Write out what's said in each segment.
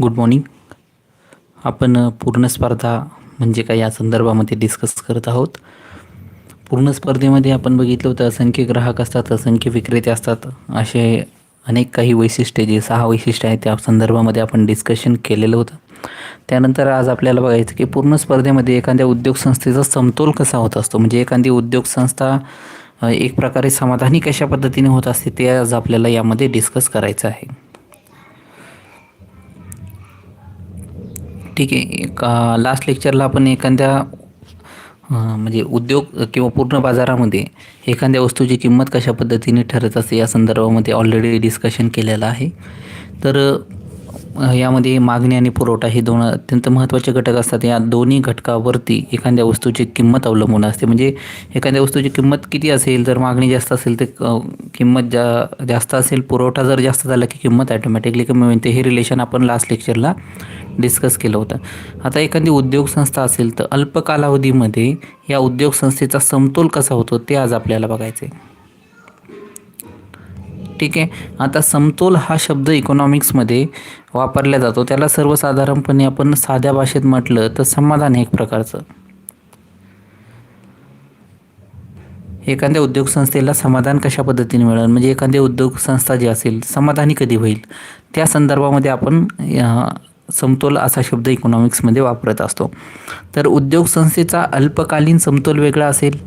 Good morning आपण पूर्ण स्पर्धा म्हणजे काय या संदर्भामध्ये डिस्कस करत आहोत. पूर्ण स्पर्धेमध्ये आपण बघितलं होतं असंख्य ग्राहक असतात असंख्य विक्रेते असतात. असे अनेक काही वैशिष्ट्ये जे सहा वैशिष्ट्य आहेत त्या संदर्भामध्ये आपण डिस्कशन केलेलं होतं. त्यानंतर आज आपल्याला बघायचं की पूर्ण स्पर्धेमध्ये एखाद्या उद्योग संस्थेचा समतोल कसा होत असतो? म्हणजे एखादी उद्योग संस्था एक प्रकारे समाधानी कशा पद्धतीने होत असते ते आज आपल्याला यामध्ये डिस्कस करायचं आहे. ठीक आहे. एक लास्ट लेक्चरला आपण एखाद्या म्हणजे उद्योग किंवा पूर्ण बाजारामध्ये एखाद्या वस्तूची किंमत कशा पद्धतीने ठरत असते या संदर्भामध्ये ऑलरेडी डिस्कशन केलेलं आहे. तर यामध्ये मागणी आणि पुरवठा हे दोन अत्यंत महत्त्वाचे घटक असतात. या दोन्ही घटकावरती एखाद्या वस्तूची किंमत अवलंबून असते. म्हणजे एखाद्या वस्तूची किंमत किती असेल जर मागणी जास्त असेल तर किंमत जा जास्त असेल पुरवठा जर जास्त झाला की किंमत ॲटोमॅटिकली कमी होईल. ते हे रिलेशन आपण लास्ट लेक्चरला डिस्कस केलं होतं. आता एखादी उद्योग संस्था असेल तर अल्प कालावधीमध्ये या उद्योग संस्थेचा समतोल कसा होतो ते आज आपल्याला बघायचं आहे ठीक आहे? आता समतोल हा शब्द इकॉनॉमिक्समध्ये वापरला जातो. त्याला सर्वसाधारणपणे आपण साध्या भाषेत म्हटलं तर समाधान हे एक प्रकारचं. एखाद्या उद्योग संस्थेला समाधान कशा पद्धतीने मिळेल? म्हणजे एखादी उद्योग संस्था जी असेल समाधानी कधी होईल? त्या संदर्भामध्ये आपण समतोल असा शब्द इकॉनॉमिक्समध्ये वापरत असतो. तर उद्योग संस्थेचा अल्पकालीन समतोल वेगळा असेल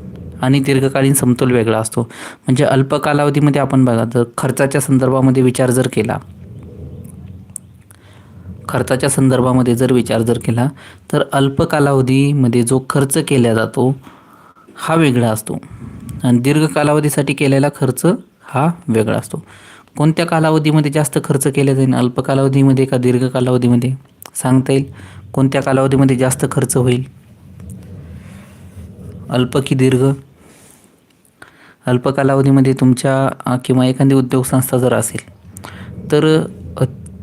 आणि दीर्घकालीन समतोल वेगळा असतो. म्हणजे अल्प कालावधीमध्ये आपण बघा तर खर्चाच्या संदर्भामध्ये विचार जर केला खर्चाच्या संदर्भामध्ये जर विचार जर केला तर अल्प कालावधीमध्ये जो खर्च केला जातो हा वेगळा असतो. आणि दीर्घ कालावधीसाठी केलेला खर्च हा वेगळा असतो. कोणत्या कालावधीमध्ये जास्त खर्च केला जाईल? अल्प कालावधीमध्ये का दीर्घ कालावधीमध्ये? सांगता येईल. कोणत्या कालावधीमध्ये जास्त खर्च होईल? अल्प की दीर्घ? अल्प कालावधीमध्ये तुमच्या किंवा एखादी उद्योगसंस्था जर असेल तर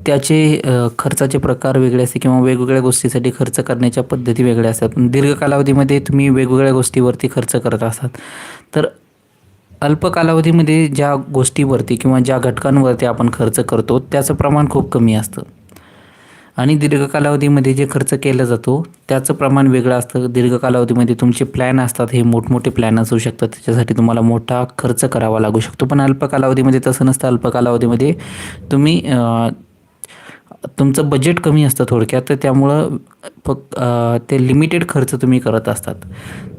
त्याचे खर्चाचे प्रकार वेगळे असते किंवा वेगवेगळ्या गोष्टीसाठी खर्च करण्याच्या पद्धती वेगळ्या असतात. पण दीर्घ कालावधीमध्ये तुम्ही वेगवेगळ्या गोष्टीवरती खर्च करत असतात तर अल्प कालावधीमध्ये ज्या गोष्टीवरती किंवा ज्या घटकांवरती आपण खर्च करतो त्याचं प्रमाण खूप कमी असतं. आणि दीर्घ कालावधीमध्ये जे खर्च केला जातो त्याचं प्रमाण वेगळं असतं. दीर्घ कालावधीमध्ये तुमचे प्लॅन असतात हे मोठमोठे प्लॅन असू शकतात. त्याच्यासाठी तुम्हाला मोठा खर्च करावा लागू शकतो. पण अल्प कालावधीमध्ये तसं नसतं. अल्प कालावधीमध्ये तुम्ही तुमचं बजेट कमी असतं थोडक्यात तर त्यामुळं फक्त ते लिमिटेड खर्च तुम्ही करत असतात.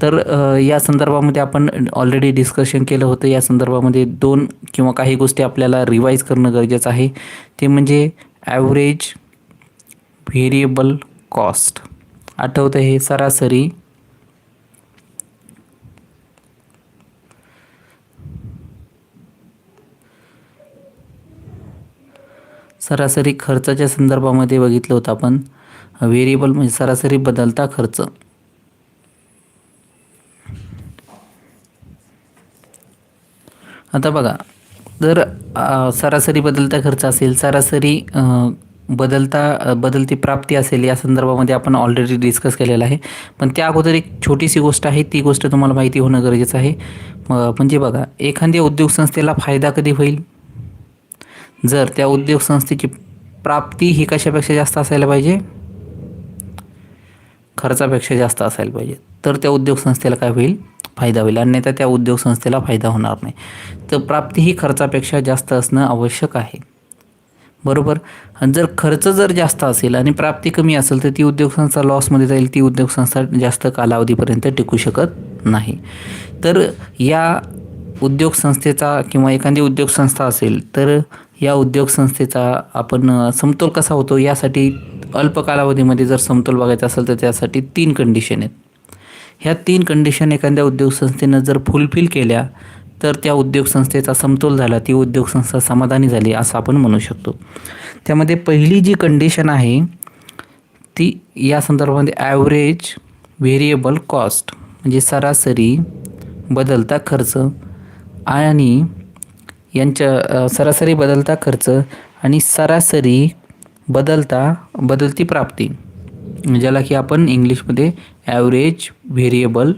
तर या संदर्भामध्ये आपण ऑलरेडी डिस्कशन केलं होतं. या संदर्भामध्ये दोन किंवा काही गोष्टी आपल्याला रिवाईज करणं गरजेचं आहे. ते म्हणजे ॲव्हरेज व्हेरिएबल कॉस्ट आठवतं हे सरासरी सरासरी खर्चाच्या संदर्भामध्ये बघितलं होतं आपण. व्हेरिएबल म्हणजे सरासरी बदलता खर्च. आता बघा जर सरासरी बदलता खर्च असेल सरासरी बदलता बदलती प्राप्ती असेल या संदर्भामध्ये आपण ऑलरेडी डिस्कस केलेलं आहे. पण त्या अगोदर एक छोटीशी गोष्ट आहे ती गोष्ट तुम्हाला माहिती होणं गरजेचं आहे. म्हणजे बघा एखाद्या उद्योग संस्थेला फायदा कधी होईल? जर त्या उद्योग संस्थेची प्राप्ती ही कशापेक्षा जास्त असायला पाहिजे? खर्चापेक्षा जास्त असायला पाहिजे. तर त्या उद्योग संस्थेला काय होईल? फायदा होईल. अन्यथा त्या उद्योग संस्थेला फायदा होणार नाही. तर प्राप्ती ही खर्चापेक्षा जास्त असणं आवश्यक आहे. बरोबर? जर खर्च जर जास्त असेल आणि प्राप्ती कमी असेल तर ती उद्योग संस्था लॉसमध्ये जाईल. ती उद्योग संस्था जास्त कालावधीपर्यंत टिकू शकत नाही. तर या उद्योग संस्थेचा किंवा एखादी उद्योग संस्था असेल तर या उद्योग संस्थेचा आपण समतोल कसा होतो? यासाठी अल्प कालावधीमध्ये जर समतोल बघायचा असेल तर त्यासाठी तीन कंडिशन आहेत. ह्या तीन कंडिशन एखाद्या उद्योग संस्थेनं जर फुलफिल केल्या तर त्या उद्योग संस्थेचा समतोल झाला ती उद्योग संस्था समाधानी झाली असं आपण म्हणू शकतो. त्यामध्ये पहिली जी कंडिशन आहे ती या संदर्भामध्ये ॲव्हरेज व्हेरिएबल कॉस्ट म्हणजे सरासरी बदलता खर्च आणि यांच्या सरासरी बदलता खर्च आणि सरासरी बदलता बदलती प्राप्ती ज्याला की आपण इंग्लिशमध्ये ॲव्हरेज व्हेरिएबल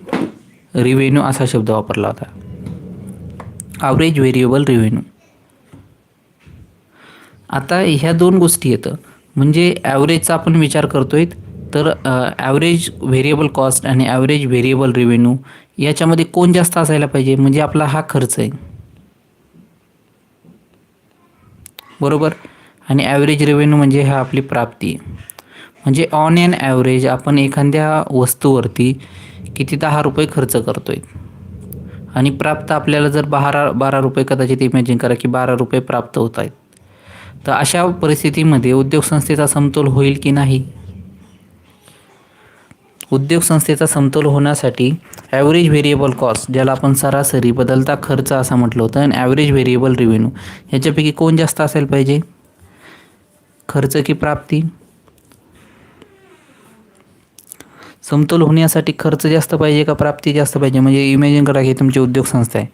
रिव्हेन्यू असा शब्द वापरला होता. ॲव्हरेज व्हेरिएबल रिव्हेन्यू आता ह्या दोन गोष्टी येतं म्हणजे ॲव्हरेजचा आपण विचार करतोय तर ॲव्हरेज व्हेरिएबल कॉस्ट आणि ॲव्हरेज व्हेरिएबल रेव्हेन्यू याच्यामध्ये कोण जास्त असायला पाहिजे? म्हणजे आपला हा खर्च आहे. बरोबर? आणि ॲव्हरेज रेव्हेन्यू म्हणजे हा आपली प्राप्ती. म्हणजे ऑन ॲन ॲव्हरेज आपण एखाद्या वस्तूवरती किती दहा रुपये खर्च करतो आहे आणि प्राप्त आपल्याला जर बारा बारा रुपये कदाचित इमॅजिन करा की बारा रुपये प्राप्त होत आहेत. तर अशा परिस्थितीमध्ये उद्योग संस्थेचा समतोल होईल की नाही? उद्योग संस्थेचा समतोल होण्यासाठी ॲव्हरेज व्हेरिएबल कॉस्ट ज्याला आपण सरासरी बदलता खर्च असं म्हटलं होतं आणि ॲव्हरेज व्हेरिएबल रेव्हेन्यू ह्याच्यापैकी कोण जास्त असायला पाहिजे? खर्च की प्राप्ती? समतोल होण्यासाठी खर्च जास्त पाहिजे का प्राप्ती जास्त पाहिजे? म्हणजे इमॅजिन करा की तुमची उद्योग संस्था आहे.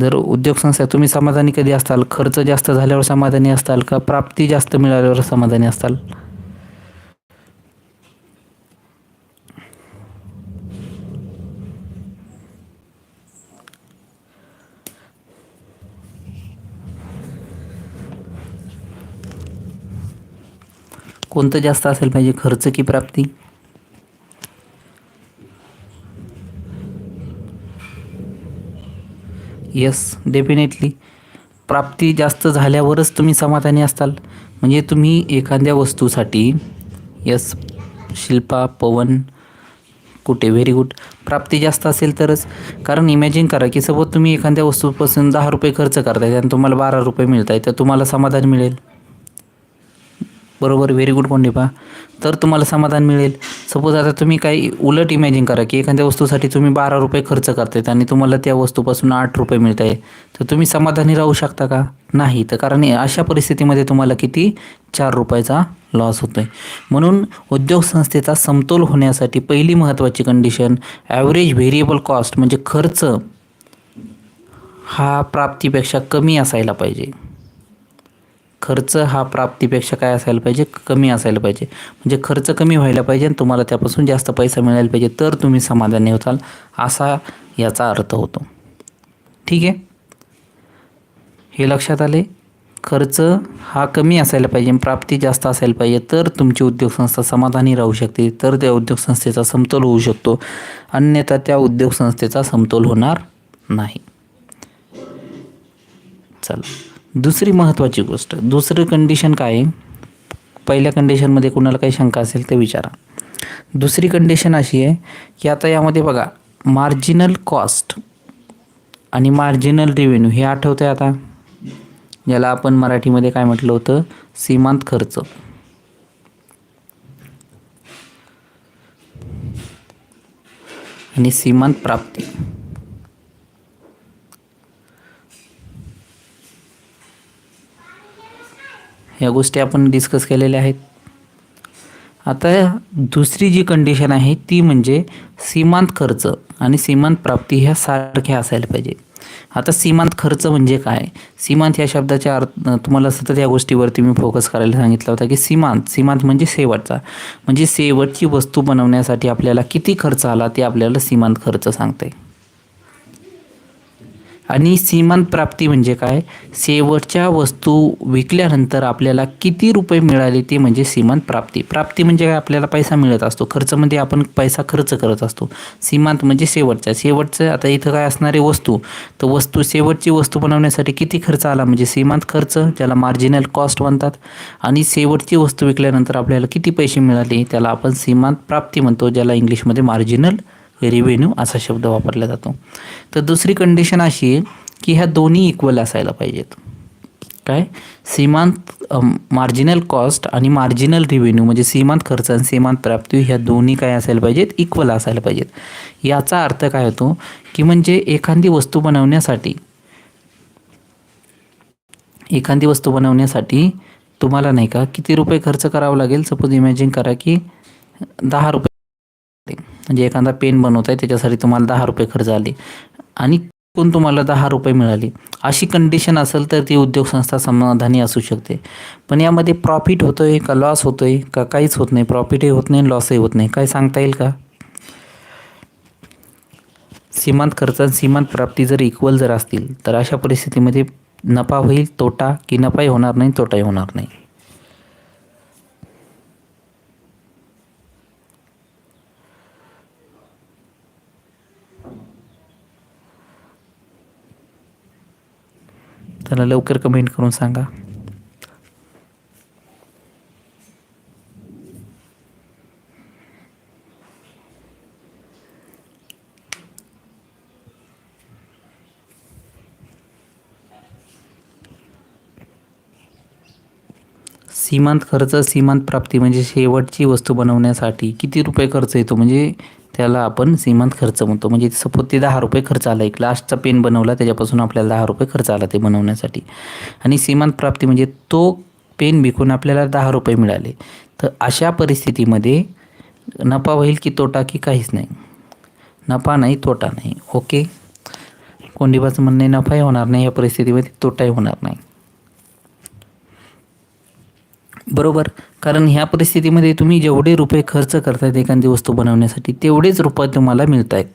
जर उद्योग संस्था तुम्ही समाधानी कधी असताल? खर्च जास्त झाल्यावर समाधानी असताल का प्राप्ती जास्त मिळाल्यावर समाधानी असताल? कोणतं जास्त असेल पाहिजे खर्च की प्राप्ती? येस डेफिनेटली प्राप्ती जास्त झाल्यावरच तुम्ही समाधानी असताल. म्हणजे तुम्ही एखाद्या वस्तूसाठी यस शिल्पा पवन कुठे व्हेरी गुड प्राप्ती जास्त असेल तरच. कारण इमॅजिन करा की सपोज तुम्ही एखाद्या वस्तूपासून दहा रुपये खर्च करताय आणि तुम्हाला बारा रुपये मिळत आहे तर तुम्हाला समाधान मिळेल. बरोबर व्हेरी गुड पा तर तुम्हाला समाधान मिळेल. सपोज आता तुम्ही काही उलट इमॅजिन करा की एखाद्या वस्तूसाठी तुम्ही बारा रुपये खर्च करतायत आणि तुम्हाला त्या वस्तूपासून आठ रुपये मिळत आहे. तर तुम्ही समाधानी राहू शकता का? नाही. तर कारण अशा परिस्थितीमध्ये तुम्हाला किती? चार रुपयाचा लॉस होतो आहे म्हणून उद्योग संस्थेचा समतोल होण्यासाठी पहिली महत्त्वाची कंडिशन ॲव्हरेज व्हेरिएबल कॉस्ट म्हणजे खर्च हा प्राप्तीपेक्षा कमी असायला पाहिजे. खर्च हा प्राप्तीपेक्षा काय असायला पाहिजे? कमी असायला पाहिजे. म्हणजे खर्च कमी व्हायला पाहिजे आणि तुम्हाला त्यापासून जास्त पैसा मिळायला पाहिजे. तर तुम्ही समाधानी होताल असा याचा अर्थ होतो. ठीक आहे? हे लक्षात आले? खर्च हा कमी असायला पाहिजे प्राप्ती जास्त असायला पाहिजे. तर तुमची उद्योगसंस्था समाधानी राहू शकते. तर त्या उद्योगसंस्थेचा समतोल होऊ शकतो. अन्यथा त्या उद्योगसंस्थेचा समतोल होणार नाही. चला. दुसरी महत्त्वाची गोष्ट दुसरं कंडिशन काय आहे? पहिल्या कंडिशनमध्ये कुणाला काही शंका असेल ते विचारा. दुसरी कंडिशन अशी आहे की आता यामध्ये बघा मार्जिनल कॉस्ट आणि मार्जिनल रेव्हेन्यू हे आठवतं आहे आता? ज्याला आपण मराठीमध्ये काय म्हटलं होतं? सीमांत खर्च. आणि सीमांत प्राप्ती. या गोष्टी आपण डिस्कस केलेल्या आहेत. आता दुसरी जी कंडिशन आहे ती म्हणजे सीमांत खर्च आणि सीमांत प्राप्ती ह्या सारख्या असायला पाहिजे. आता सीमांत खर्च म्हणजे काय? सीमांत या शब्दाच्या अर्थ तुम्हाला सतत या गोष्टीवरती मी फोकस करायला सांगितलं होतं की सीमांत सीमांत म्हणजे शेवटचा. म्हणजे शेवटची वस्तू बनवण्यासाठी आपल्याला किती खर्च आला ते आपल्याला सीमांत खर्च सांगते आणि सीमांत प्राप्ती म्हणजे काय? शेवटच्या वस्तू विकल्यानंतर आपल्याला किती रुपये मिळाले ते म्हणजे सीमांत प्राप्ती. प्राप्ती म्हणजे काय? आपल्याला पैसा मिळत असतो. खर्चमध्ये आपण पैसा खर्च करत असतो. सीमांत म्हणजे शेवटचा शेवटचं आता इथं काय असणारे वस्तू? तर वस्तू शेवटची वस्तू बनवण्यासाठी किती खर्च आला? म्हणजे सीमांत खर्च ज्याला मार्जिनल कॉस्ट म्हणतात. आणि शेवटची वस्तू विकल्यानंतर आपल्याला किती पैसे मिळाले? त्याला आपण सीमांत प्राप्ती म्हणतो ज्याला इंग्लिशमध्ये मार्जिनल रेव्हेन्यू असा शब्द वापरला जातो. तर दुसरी कंडिशन अशी आहे की ह्या दोन्ही इक्वल असायला पाहिजेत. काय? सीमांत मार्जिनल कॉस्ट आणि मार्जिनल रेव्हेन्यू म्हणजे सीमांत खर्च आणि सीमांत प्राप्ती ह्या दोन्ही काय असायला पाहिजेत? इक्वल असायला पाहिजेत. याचा अर्थ काय होतो? की म्हणजे एखादी वस्तू बनवण्यासाठी एखादी वस्तू बनवण्यासाठी तुम्हाला नाही का किती रुपये खर्च करावा लागेल? सपोज इमॅजिन करा की दहा रुपये म्हणजे एखादा पेन बनवत आहे त्याच्यासाठी तुम्हाला दहा रुपये खर्च आले. आणि कोण तुम्हाला दहा रुपये मिळाले. अशी कंडिशन असेल तर ती उद्योगसंस्था समाधानी असू शकते. पण यामध्ये प्रॉफिट होतो आहे का लॉस होतो आहे का काहीच होत नाही. प्रॉफिटही होत नाही लॉसही होत नाही. काय सांगता येईल का? सीमांत खर्च आणि सीमांत प्राप्ती जर इक्वल जर असतील तर अशा परिस्थितीमध्ये नफा होईल तोटा की नफाही होणार नाही तोटाही होणार नाही. त्याला लवकर कमेंट करून सांगा. सीमांत खर्च सीमांत प्राप्ती म्हणजे शेवटची वस्तू बनवण्यासाठी किती रुपये खर्च येतो? म्हणजे त्याला आपण सीमांत खर्च म्हणतो. म्हणजे सपोज ते दहा रुपये खर्च आला एक लास्टचा पेन बनवला त्याच्यापासून आपल्याला दहा रुपये खर्च आला ते बनवण्यासाठी. आणि सीमांत प्राप्ती म्हणजे तो पेन विकून आपल्याला दहा रुपये मिळाले. तर अशा परिस्थितीमध्ये नफा होईल की तोटा की काहीच नाही. नफा नाही तोटा नाही. ओके? कोंडीबाचं म्हणणे नफाही होणार नाही या परिस्थितीमध्ये तोटाही होणार नाही. बरोबर? कारण ह्या परिस्थितीमध्ये तुम्ही जेवढे रुपये खर्च करतायत एखादी वस्तू बनवण्यासाठी तेवढेच रुपये तुम्हाला मिळत आहेत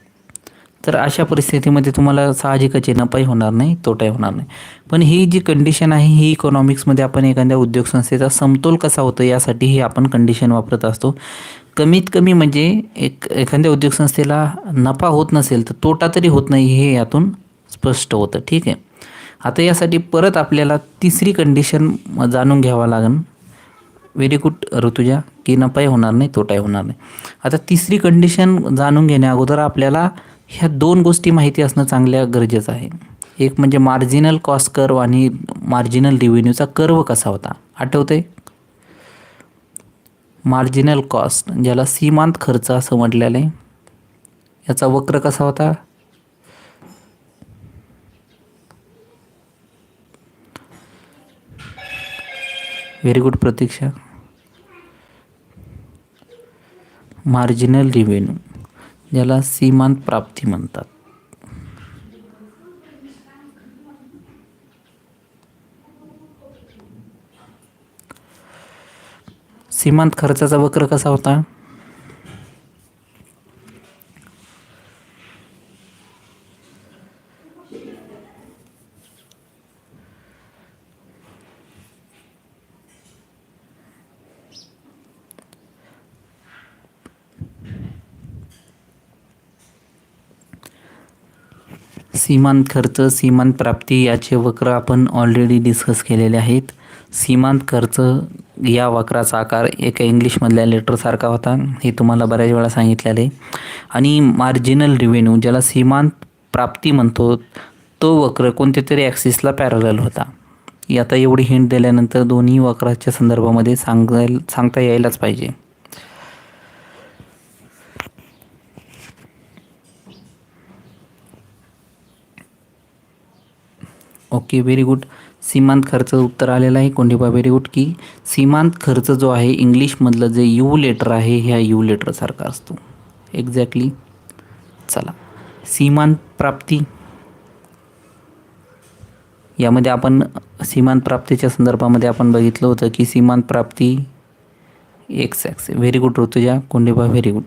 तर अशा परिस्थितीमध्ये तुम्हाला साहजिकच नफाही होणार नाही तोटाही होणार नाही. पण ही जी कंडिशन आहे ही इकॉनॉमिक्समध्ये आपण एखाद्या उद्योग संस्थेचा समतोल कसा होतो यासाठी ही आपण कंडिशन वापरत असतो. कमीत कमी म्हणजे एक एखाद्या उद्योग संस्थेला नफा होत नसेल तर तोटा तरी होत नाही हे यातून स्पष्ट होतं. ठीक आहे? आता यासाठी परत आपल्याला तिसरी कंडिशन जाणून घ्यावं लागेल. Very good Rutuja. की नफाही होणार नाही तोटाही होणार नाही. आता तिसरी कंडिशन जाणून घेण्या अगोदर आपल्याला ह्या दोन गोष्टी माहिती असणं चांगल्या गरजेचं आहे. एक म्हणजे मार्जिनल कॉस्ट कर्व आणि मार्जिनल रिव्हेन्यूचा कर्व कसा होता? आठवते मार्जिनल कॉस्ट ज्याला सीमांत खर्च असं म्हटलेलं आहे याचा वक्र कसा होता? Very good Pratiksha marginal revenue ज्याला सीमांत प्राप्ती म्हणतात. सीमांत खर्चाचा वक्र कसा होता? सीमांत खर्च सीमांत प्राप्ती याचे वक्र आपण ऑलरेडी डिस्कस केलेले आहेत. सीमांत खर्च या वक्राचा आकार एका इंग्लिशमधल्या लेटरसारखा होता. हे तुम्हाला बऱ्याच वेळा सांगितलेलं. आहे आणि मार्जिनल रिव्हेन्यू ज्याला सीमांत प्राप्ती म्हणतो तो वक्र कोणत्या तरी ॲक्सिसला पॅरल होता. आता एवढी हिंट दिल्यानंतर दोन्ही वक्राच्या संदर्भामध्ये सांगायला सांगता यायलाच पाहिजे. ओके व्हेरी गुड सीमांत खर्च उत्तर आलेलं आहे. कोंडिबा व्हेरी गुड की सीमांत खर्च जो आहे इंग्लिशमधलं जे यू लेटर आहे ह्या यू लेटरसारखा असतो. एक्झॅक्टली चला. सीमांत प्राप्ती. यामध्ये आपण सीमांत प्राप्तीच्या संदर्भामध्ये आपण बघितलं होतं की सीमांत प्राप्ती X X very good Rutuja. Kondiba very good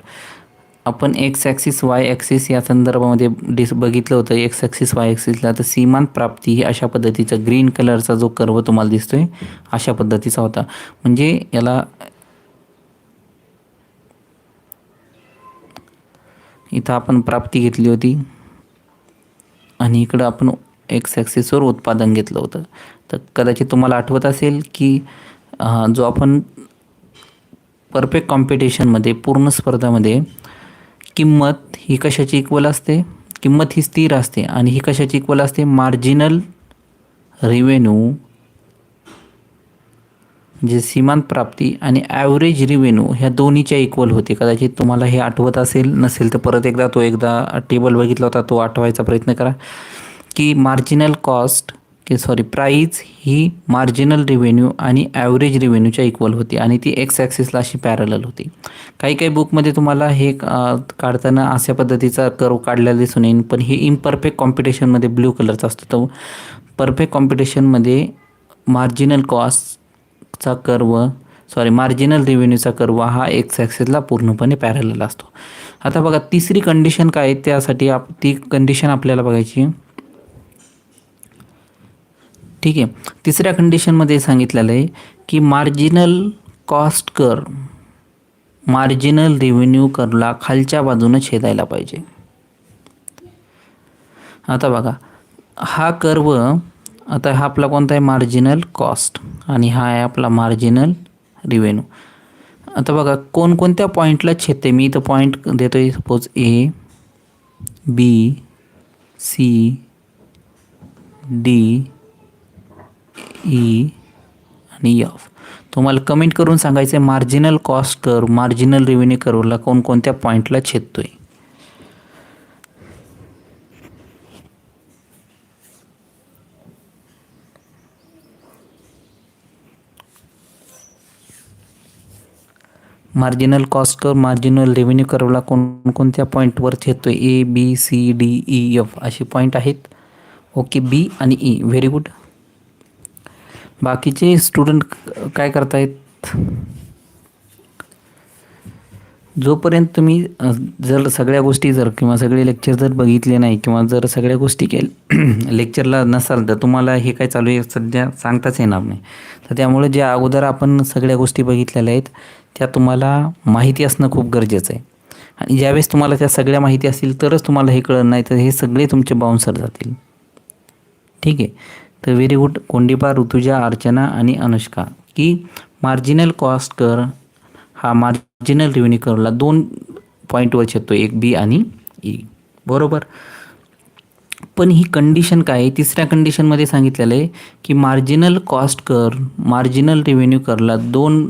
आपण एक्स ॲक्सिस वाय ॲक्सिस या संदर्भामध्ये डिस बघितलं होतं. एक्स ॲक्सिस वाय ॲक्सिसला तर सीमान प्राप्ती ही अशा पद्धतीचा ग्रीन कलरचा जो कर्व तुम्हाला दिसतोय अशा पद्धतीचा होता. म्हणजे याला इथं आपण प्राप्ती घेतली होती. आणि इकडं आपण एक्स ॲक्सिसवर उत्पादन घेतलं होतं. तर कदाचित तुम्हाला आठवत असेल की जो आपण परफेक्ट कॉम्पिटिशनमध्ये पूर्ण स्पर्धामध्ये किंमत ही कशाची इक्वल असते? किंमत ही स्थिर असते आणि ही कशाची इक्वल असते? मार्जिनल रिव्हेन्यू जे सीमांत प्राप्ती आणि ॲव्हरेज रिव्हेन्यू ह्या दोन्हीच्या इक्वल होते. कदाचित तुम्हाला हे आठवत असेल नसेल तर परत एकदा तो एकदा टेबल बघितला होता तो आठवायचा प्रयत्न करा. की मार्जिनल कॉस्ट की सॉरी प्राईज ही मार्जिनल रेव्हेन्यू आणि ॲव्हरेज रेव्हेन्यूच्या इक्वल होती आणि ती एक्स ॲक्सिसला अशी पॅरलल होती. काही काही बुकमध्ये तुम्हाला हे काढताना अशा पद्धतीचा कर्व काढलेला दिसून येईल पण हे इम्परफेक्ट कॉम्पिटिशनमध्ये ब्ल्यू कलरचा असतो. तो परफेक्ट कॉम्पिटिशनमध्ये मार्जिनल कॉस्टचा कर्व सॉरी मार्जिनल रेव्हेन्यूचा कर्व हा एक्स ॲक्सिसला पूर्णपणे पॅरलल असतो. आता बघा तिसरी कंडिशन काय आहे? त्यासाठी आप ती कंडिशन आपल्याला बघायची आहे. ठीक आहे. तिसऱ्या कंडिशनमध्ये सांगितलेलं आहे की marginal cost curve marginal revenue करला खालच्या बाजूनं छेदायला पाहिजे. आता बघा हा कर्व आता हा आपला कोणता आहे? मार्जिनल कॉस्ट आणि हा आहे आपला मार्जिनल रिव्हेन्यू आता बघा कोणकोणत्या पॉईंटला छेदते? मी इथं पॉईंट देतो आहे suppose A B C D E आणि एफ तुम्हाला कमेंट करून सांगायचं आहे marginal cost curve marginal revenue करवला कोणकोणत्या पॉईंटला छेदतो आहे marginal cost curve marginal revenue करवला कोणकोणत्या पॉईंटवर छेदतो आहे A B C D E F असे पॉईंट आहेत. ओके बी आणि ई व्हेरी गुड बाकीचे स्टुडंट काय करतायत? जोपर्यंत तुम्ही जर सगळ्या गोष्टी जर किंवा सगळे लेक्चर जर बघितले नाही किंवा जर सगळ्या गोष्टी केल लेक्चरला नसाल तर तुम्हाला हे काय चालू आहे? सध्या सांगताच येणार नाही. तर त्यामुळे जे अगोदर आपण सगळ्या गोष्टी बघितलेल्या आहेत त्या तुम्हाला माहिती असणं खूप गरजेचं आहे. आणि ज्यावेळेस तुम्हाला त्या सगळ्या माहिती असतील तरच तुम्हाला हे कळत नाही तर हे सगळे तुमचे बाउन्सर जातील. ठीक आहे? तर व्हेरी गुड कोंडीपा ऋतुजा अर्चना आणि अनुष्का. की मार्जिनल कॉस्ट कर हा मार्जिनल रेव्हेन्यू करला दोन पॉईंटवर छेदतो एक बी आणि ई बरोबर? पण ही कंडिशन काय आहे? तिसऱ्या कंडिशनमध्ये सांगितलेलं आहे की marginal cost curve marginal revenue करला दोन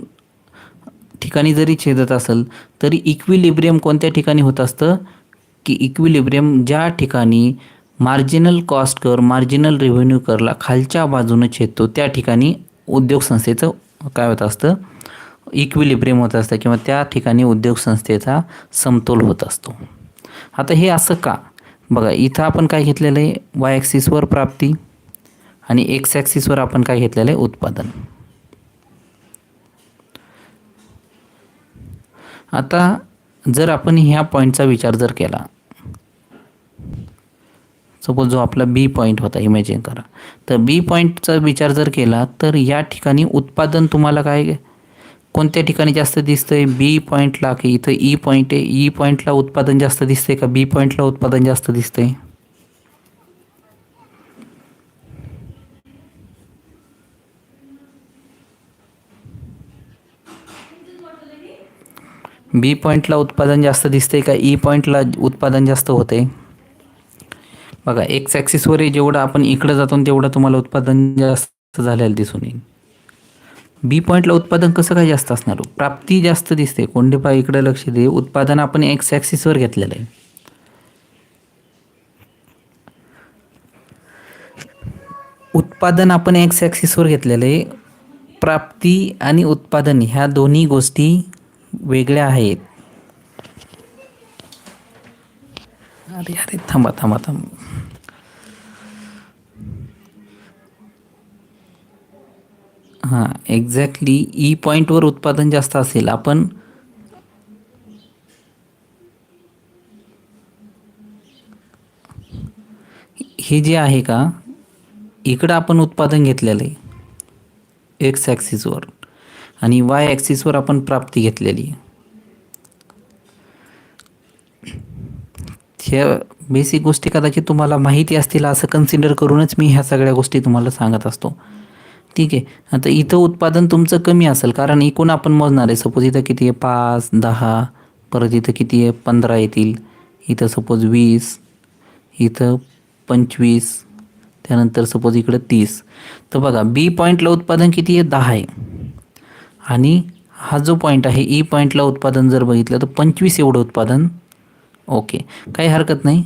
ठिकाणी जरी छेदत असेल तरी इक्विलिब्रियम कोणत्या ठिकाणी होत असतं? की इक्विलिब्रियम ज्या ठिकाणी marginal cost curve marginal revenue करला खालच्या बाजूनं छेदतो. त्या ठिकाणी उद्योग संस्थेचं काय होत असतं? इक्विलिब्रियम होत असतं किंवा त्या ठिकाणी उद्योग संस्थेचा समतोल होत असतो. आता हे असं का? बघा इथं आपण काय घेतलेलं आहे? वाय ॲक्सिसवर प्राप्ती आणि एक्स ॲक्सिसवर आपण काय घेतलेलं आहे? उत्पादन. आता जर आपण ह्या पॉईंटचा विचार जर केला सपोज जो आपला बी पॉईंट होता इमॅजिन करा. तर बी पॉईंटचा विचार जर केला तर या ठिकाणी उत्पादन तुम्हाला काय कोणत्या ठिकाणी जास्त दिसतंय? बी पॉईंटला की इथं e ई पॉईंट आहे. E ई पॉईंटला उत्पादन जास्त दिसतंय का? बी पॉईंटला उत्पादन जास्त दिसतंय? बी पॉईंटला उत्पादन जास्त दिसते का? E ई पॉईंटला उत्पादन जास्त होते बघा एक्स ॲक्सिसवर जेवढं आपण इकडं जातो तेवढं तुम्हाला उत्पादन जास्त झालेलं दिसून येईल. बी पॉईंटला उत्पादन कसं काय जास्त असणार? प्राप्ती जास्त दिसते. कोंडेपा इकडे लक्ष दे. उत्पादन आपण एक्स ॲक्सिसवर घेतलेलं आहे. उत्पादन आपण एक्स ॲक्सिसवर घेतलेलं आहे. प्राप्ती आणि उत्पादन ह्या दोन्ही गोष्टी वेगळ्या आहेत. अरे अरे थांबा थांबा थांबा. हां एक्झॅक्टली ई पॉईंटवर उत्पादन जास्त असेल आपण हे जे आहे का इकडं आपण उत्पादन घेतलेलं आहे एक्स ॲक्सिसवर आणि वाय ॲक्सिसवर आपण प्राप्ती घेतलेली आहे. ह्या बेसिक गोष्टी कदाचित तुम्हाला माहिती असतील असं कन्सिडर करूनच मी ह्या सगळ्या गोष्टी तुम्हाला सांगत असतो. ठीक आहे. आता इथं उत्पादन तुमचं कमी असेल कारण एकूण आपण मोजणार आहे. सपोज इथं किती आहे? पाच दहा परत इथं किती आहे? पंधरा येतील. इथं सपोज वीस इथं पंचवीस त्यानंतर सपोज इकडं तीस. तर बघा बी पॉईंटला उत्पादन किती आहे? दहा आहे. आणि हा जो पॉईंट आहे e ई पॉईंटला उत्पादन जर बघितलं तर पंचवीस एवढं उत्पादन. ओके काही हरकत नाही.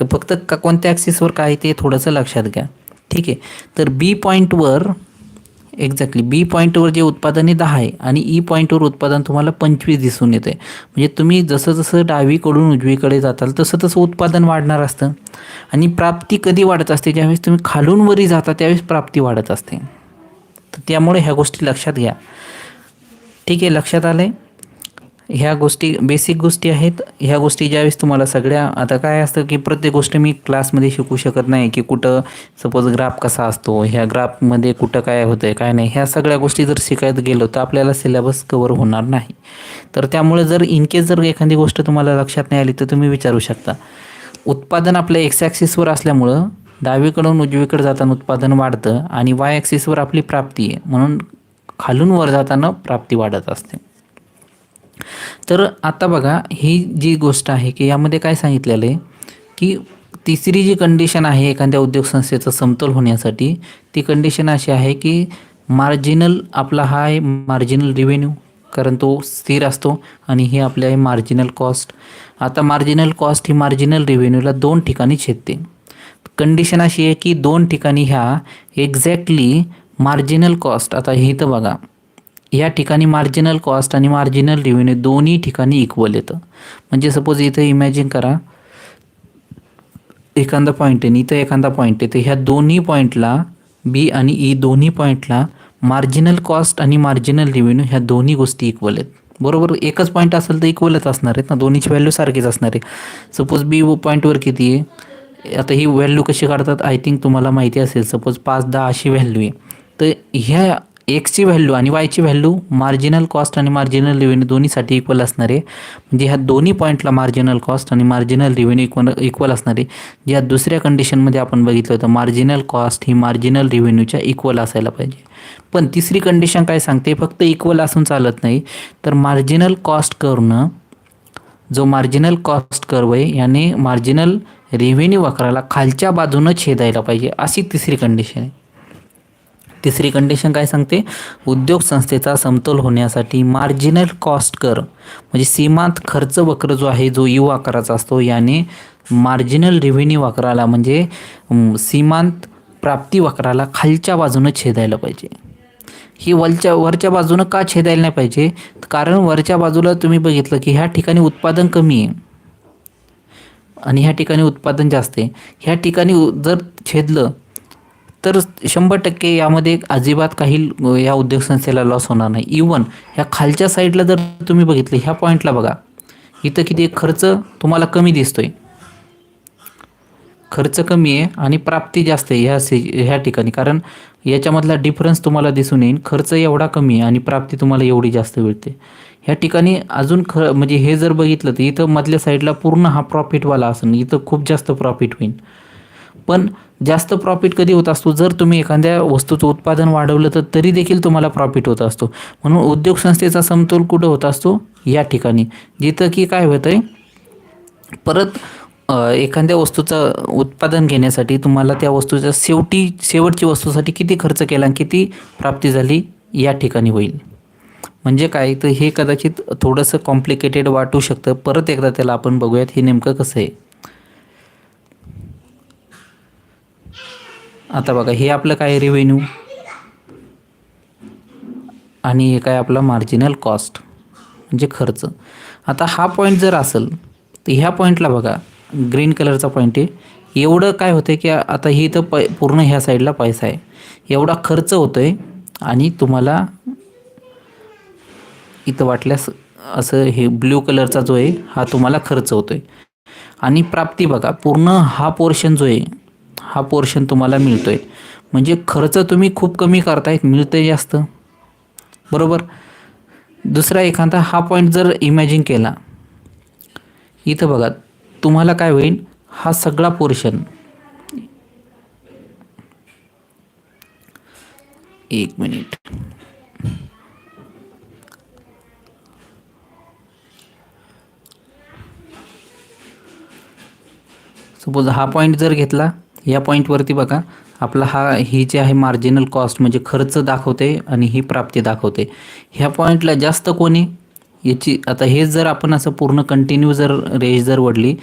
तर फक्त का कोणत्या ॲक्सिसवर काय आहे ते थोडंसं लक्षात घ्या. ठीक आहे. तर बी पॉईंटवर एक्झॅक्टली बी पॉईंटवर जे उत्पादन आहे दहा आहे आणि e ई पॉईंटवर उत्पादन तुम्हाला पंचवीस दिसून येतं आहे म्हणजे तुम्ही जसं जसं डावीकडून उजवीकडे जाताल तसं तसं उत्पादन वाढणार असतं. आणि प्राप्ती कधी वाढत असते? ज्यावेळेस तुम्ही खालून वरी जाता त्यावेळेस प्राप्ती वाढत असते. तर त्यामुळे ह्या गोष्टी लक्षात घ्या. ठीक आहे लक्षात आलं आहे ह्या गोष्टी बेसिक गोष्टी आहेत. ह्या गोष्टी ज्यावेळेस तुम्हाला सगळ्या आता काय असतं की प्रत्येक गोष्ट मी क्लासमध्ये शिकू शकत नाही की कुठं सपोज ग्राफ कसा असतो ह्या ग्राफमध्ये कुठं काय होतं आहे काय नाही ह्या सगळ्या गोष्टी जर शिकायत गेलो तर आपल्याला सिलेबस कवर होणार नाही. तर त्यामुळे जर इनकेस जर एखादी गोष्ट तुम्हाला लक्षात नाही आली तर तुम्ही विचारू शकता. उत्पादन आपल्या एक्स ॲक्सिसवर असल्यामुळं डावीकडून उजवीकडे जाताना उत्पादन वाढतं आणि वाय ॲक्सिसवर आपली प्राप्ती आहे. म्हणून खालून वर जाताना प्राप्ती वाढत असते. तर आता बघा ही जी गोष्ट आहे की यामध्ये काय सांगितलेलं आहे की तिसरी जी कंडिशन आहे एखाद्या उद्योग संस्थेचा समतोल होण्यासाठी ती कंडिशन अशी आहे की मार्जिनल आपला हा आहे मार्जिनल रिव्हेन्यू कारण तो स्थिर असतो आणि हे आपले आहे मार्जिनल कॉस्ट आता मार्जिनल कॉस्ट ही मार्जिनल रिव्हेन्यूला दोन ठिकाणी छेदते. कंडिशन अशी आहे की दोन ठिकाणी ह्या एक्झॅक्टली मार्जिनल कॉस्ट आता हे तर बघा. या ठिकाणी मार्जिनल कॉस्ट आणि मार्जिनल रेव्हेन्यू दोन्ही ठिकाणी इक्वल येतं. म्हणजे सपोज इथं इमॅजिन करा एखादा पॉईंट आहे आणि इथं एखादा पॉईंट आहे तर ह्या दोन्ही पॉईंटला बी आणि ई दोन्ही पॉईंटला मार्जिनल कॉस्ट आणि मार्जिनल रिव्हेन्यू ह्या दोन्ही गोष्टी इक्वल आहेत. बरोबर? एकच पॉईंट असेल तर इक्वलच असणार आहेत ना? दोन्हीची व्हॅल्यू सारखीच असणार आहे. सपोज बी पॉईंटवर किती आहे? आता ही व्हॅल्यू कशी काढतात? आय थिंक तुम्हाला माहिती असेल. सपोज पाच दहा अशी व्हॅल्यू आहे. तर ह्या एक्सची व्हॅल्यू आणि वायची व्हॅल्यू मार्जिनल कॉस्ट आणि मार्जिनल रिव्हेन्यू दोन्हीसाठी इक्वल असणार. आहे म्हणजे ह्या दोन्ही पॉईंटला मार्जिनल कॉस्ट आणि मार्जिनल रिव्हेन्यू इक्वल इक्वल असणारे. ज्या दुसऱ्या कंडिशनमध्ये आपण बघितलं होतं मार्जिनल कॉस्ट ही मार्जिनल रिव्हेन्यूच्या इक्वल असायला पाहिजे. पण तिसरी कंडिशन काय सांगते? फक्त इक्वल असून चालत नाही. तर मार्जिनल कॉस्ट करणं जो मार्जिनल कॉस्ट कर्व आहे याने मार्जिनल रेव्हेन्यू वक्राला खालच्या बाजूनं छेदायला पाहिजे. अशी तिसरी कंडिशन आहे. तिसरी कंडिशन काय सांगते? उद्योग संस्थेचा समतोल होण्यासाठी मार्जिनल कॉस्ट कर. म्हणजे सीमांत खर्च वक्र जो आहे जो यू आकाराचा असतो याने मार्जिनल रेव्हेन्यू वक्राला म्हणजे सीमांत प्राप्ती वक्राला खालच्या बाजूनं छेदायला पाहिजे. ही वरच्या वरच्या बाजूनं का छेदायला नाही पाहिजे? कारण वरच्या बाजूला तुम्ही बघितलं की ह्या ठिकाणी उत्पादन कमी आहे. आणि ह्या ठिकाणी उत्पादन जास्त आहे. ह्या ठिकाणी जर छेदलं तर शंभर टक्के यामध्ये अजिबात काही या उद्योग संस्थेला लॉस होणार नाही. इवन ह्या खालच्या साईडला जर तुम्ही बघितलं ह्या पॉईंटला बघा. इथं किती खर्च तुम्हाला कमी दिसतोय. खर्च कमी आहे आणि प्राप्ती जास्त आहे ह्या से ह्या ठिकाणी. कारण याच्यामधला डिफरन्स तुम्हाला दिसून येईल खर्च एवढा कमी आहे आणि प्राप्ती तुम्हाला एवढी जास्त मिळते. ह्या ठिकाणी अजून ख म्हणजे हे जर बघितलं तर इथं मधल्या साईडला पूर्ण हा प्रॉफिटवाला असेल इथं खूप जास्त प्रॉफिट होईल पण जास्त प्रॉफिट कधी होत असतो? जर तुम्ही एखाद्या वस्तूचं उत्पादन वाढवलं तर तरी देखील तुम्हाला प्रॉफिट होत असतो. म्हणून उद्योग संस्थेचा समतोल कुठं होत असतो? या ठिकाणी. जिथं की काय होतं आहे परत एखाद्या वस्तूचं उत्पादन घेण्यासाठी तुम्हाला त्या वस्तूच्या शेवटी शेवटची वस्तूसाठी किती खर्च केला आणि किती प्राप्ती झाली या ठिकाणी होईल. म्हणजे काय? तर हे कदाचित थोडंसं कॉम्प्लिकेटेड वाटू शकतं. परत एकदा त्याला आपण बघूयात. हे नेमकं कसं आहे? आता बघा हे आपलं काय रेव्हेन्यू आणि हे काय आपला मार्जिनल कॉस्ट म्हणजे खर्च. आता हा पॉईंट जर असेल तर ह्या पॉईंटला बघा ग्रीन कलरचा पॉईंट आहे. एवढं काय होतं की आता ही इथं पै पूर्ण ह्या साईडला पैसा आहे. एवढा खर्च होतो आहे आणि तुम्हाला इथं वाटल्यास असं हे ब्ल्यू कलरचा जो आहे हा तुम्हाला खर्च होतो आहे आणि प्राप्ती बघा पूर्ण हा पोर्शन जो आहे हा पोर्शन तुम्हाला मिळतो आहे म्हणजे खर्च तुम्ही खूप कमी करताय मिळतं जास्त. बरोबर? दुसरा एखादा हा पॉईंट जर इमॅजिन केला इथं बघा तुम्हाला काय होईल? हा सगळा पोर्शन एक मिनिट सपोज हा पॉईंट जर घेतला या पॉईंटवरती बघा आपला हा ही जे आहे मार्जिनल कॉस्ट म्हणजे खर्च दाखवते आणि ही प्राप्ती दाखवते. ह्या पॉईंटला जास्त कोणी याची आता हे जर आपण असं पूर्ण कंटिन्यू जर रेज जर वडली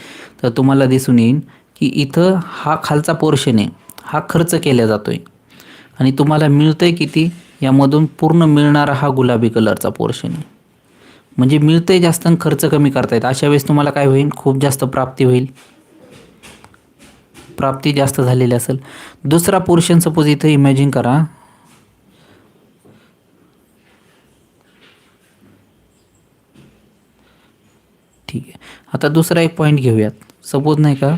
तर तुम्हाला दिसून येईल की इथं हा खालचा पोर्शन आहे हा खर्च केला जातो आहे आणि तुम्हाला मिळतं आहे किती? यामधून पूर्ण मिळणारा हा गुलाबी कलरचा पोर्शन आहे. म्हणजे मिळतंय जास्त आणि खर्च कमी करतायत अशा वेळेस तुम्हाला काय होईल? खूप जास्त प्राप्ती होईल. प्राप्ती जास्त झालेली असेल. दुसरा पोर्शन सपोज इथं इमॅजिन करा. ठीक आहे. आता दुसरा एक पॉईंट घेऊयात. सपोज नाही का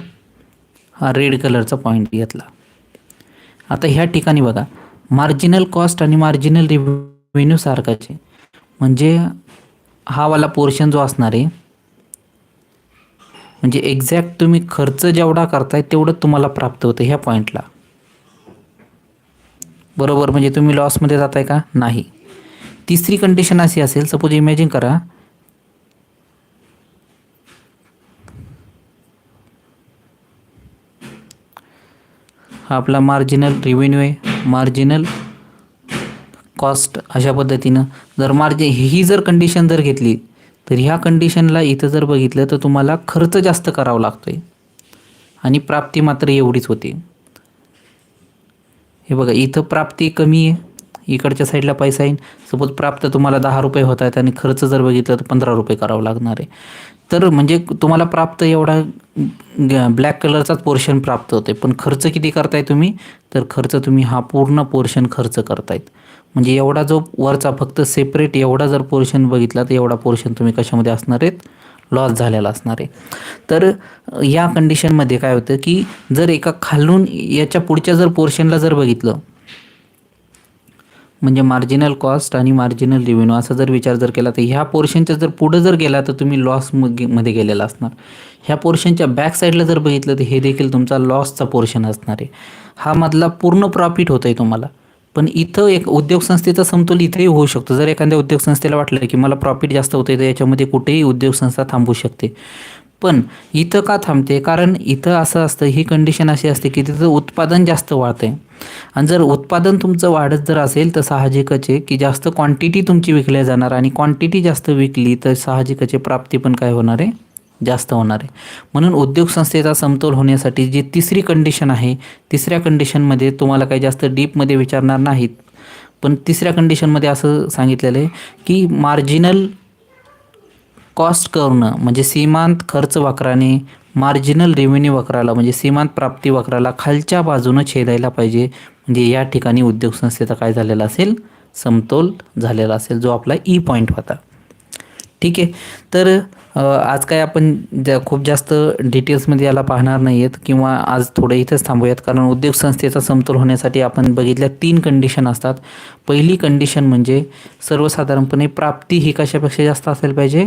हा रेड कलरचा पॉईंट घेतला. आता ह्या ठिकाणी बघा. मार्जिनल कॉस्ट आणि मार्जिनल रिव्हेन्यू सारखाचे. म्हणजे हा वाला पोर्शन जो असणार आहे म्हणजे एक्झॅक्ट तुम्ही खर्च जेवढा करताय तेवढं तुम्हाला प्राप्त होतं ह्या पॉईंटला बरोबर? म्हणजे तुम्ही लॉसमध्ये जाताय का? नाही. तिसरी कंडिशन अशी असेल सपोज इमॅजिन करा हा आपला मार्जिनल रेव्हेन्यू आहे. मार्जिनल कॉस्ट अशा पद्धतीनं. जर मार्जिन ही जर कंडिशन जर घेतली तर ह्या कंडिशनला इथं जर बघितलं तर तुम्हाला खर्च जास्त करावा लागतो आहे आणि प्राप्ती मात्र एवढीच होते. हे बघा इथं प्राप्ती कमी आहे. इकडच्या साईडला पैसा येईल सपोज प्राप्त तुम्हाला दहा रुपये होत आहेत आणि खर्च जर बघितलं तर पंधरा रुपये करावं लागणार आहे. तर म्हणजे तुम्हाला प्राप्त एवढा ब्लॅक कलरचाच पोर्शन प्राप्त होते पण खर्च किती करताय तुम्ही? तर खर्च तुम्ही हा पूर्ण पोर्शन खर्च करतायत. म्हणजे एवढा जो वरचा फक्त सेपरेट एवढा जर पोर्शन बघितला तर एवढा पोर्शन तुम्ही कशामध्ये असणार आहेत? लॉस झालेला असणार आहे. तर या कंडिशनमध्ये काय होतं की जर एका खालून याच्या पुढच्या जर पोर्शनला जर बघितलं म्हणजे मार्जिनल कॉस्ट आणि मार्जिनल रेव्हेन्यू असा जर विचार जर केला तर ह्या पोर्शनच्या जर पुढं जर गेला तर तुम्ही लॉसमध्ये गेलेला असणार. ह्या पोर्शनच्या बॅक साईडला जर बघितलं तर हे देखील तुमचा लॉसचा पोर्शन असणार आहे. हा मधला पूर्ण प्रॉफिट होतं आहे तुम्हाला. पण इथं एक उद्योग संस्थेचा समतोल इथेही होऊ शकतो. जर एखाद्या उद्योग संस्थेला वाटलं की मला प्रॉफिट जास्त होतं तर याच्यामध्ये कुठेही उद्योग संस्था थांबू शकते. पण इथं का थांबते? कारण इथं असं असतं ही कंडिशन अशी असते की तिथं उत्पादन जास्त वाढतं आणि जर उत्पादन तुमचं वाढत जर असेल तर साहजिकच आहे की जास्त क्वांटिटी तुमची विकल्या जाणार. आणि क्वांटिटी जास्त विकली तर साहजिकचे प्राप्ती पण काय होणार आहे? जास्त होणार आहे. म्हणून उद्योग संस्थेचा समतोल होण्यासाठी जी तिसरी कंडिशन आहे तिसऱ्या कंडिशनमध्ये तुम्हाला काही जास्त डीपमध्ये विचारणार नाहीत. पण तिसऱ्या कंडिशनमध्ये असं सांगितलेलं आहे की मार्जिनल कॉस्ट करणं म्हणजे सीमांत खर्च वक्राने मार्जिनल रेव्हेन्यू वक्राला म्हणजे सीमांत प्राप्ती वक्राला खालच्या बाजूनं छेदायला पाहिजे. म्हणजे या ठिकाणी उद्योग संस्थेचा काय झालेला असेल? समतोल झालेला असेल जो आपला e ई पॉईंट होता. ठीक आहे. तर आज काय आपण ज्या खूप जास्त डिटेल्समध्ये याला पाहणार नाही आहेत किंवा आज थोडं इथंच थांबूयात. कारण उद्योग संस्थेचा समतोल होण्यासाठी आपण बघितल्या तीन कंडिशन असतात. पहिली कंडिशन म्हणजे सर्वसाधारणपणे प्राप्ती ही कशापेक्षा जास्त असेल पाहिजे?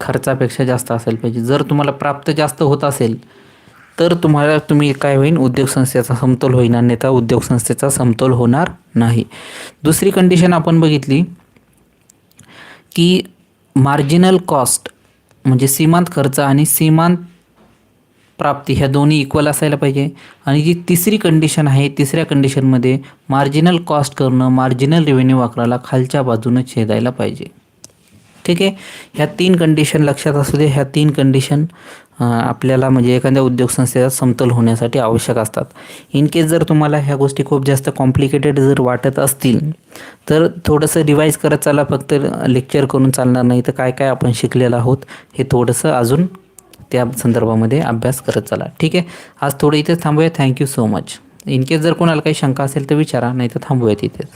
खर्चापेक्षा जास्त असेल पाहिजे. जर तुम्हाला प्राप्त जास्त होत असेल तर तुम्हाला तुम्ही काय होईल उद्योग संस्थेचा समतोल होईल अन्यथा उद्योग संस्थेचा समतोल होणार नाही. दुसरी कंडिशन आपण बघितली की मार्जिनल कॉस्ट म्हणजे सीमांत खर्च आणि सीमांत प्राप्ती ह्या दोन्ही इक्वल असायला पाहिजे. आणि जी तिसरी कंडिशन आहे तिसऱ्या कंडिशनमध्ये मार्जिनल कॉस्ट करणं मार्जिनल रेव्हेन्यू वाकराला खालच्या बाजूनं छेदायला पाहिजे. ठीक आहे? ह्या तीन कंडिशन लक्षात असू दे. ह्या तीन कंडिशन आपल्याला म्हणजे एखाद्या उद्योग संस्थेचा समतोल होण्यासाठी आवश्यक असतात. इन केस जर तुम्हाला ह्या गोष्टी खूप जास्त कॉम्प्लिकेटेड जर वाटत असतील तर थोडंसं रिवाईज करत चाला. फक्त लेक्चर करून चालणार नाही तर काय काय आपण शिकलेलं आहोत हे थोडंसं अजून त्या संदर्भामध्ये अभ्यास करत चला. ठीक आहे? आज थोडं इथेच थांबूया. Thank you so much in case जर कोणाला काही शंका असेल तर विचारा. नाही तर थांबूयात इथेच.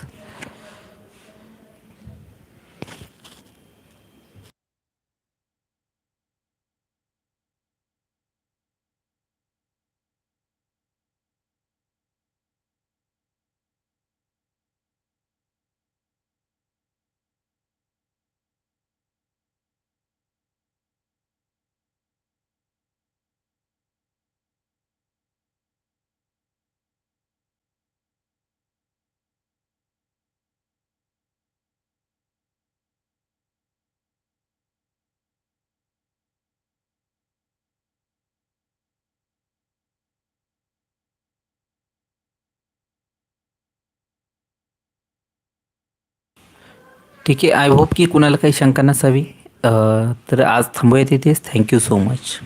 ठीक आहे. आय होप की कुणाला काही शंका नसावी. तर आज थांबूयात इथेच. Thank you so much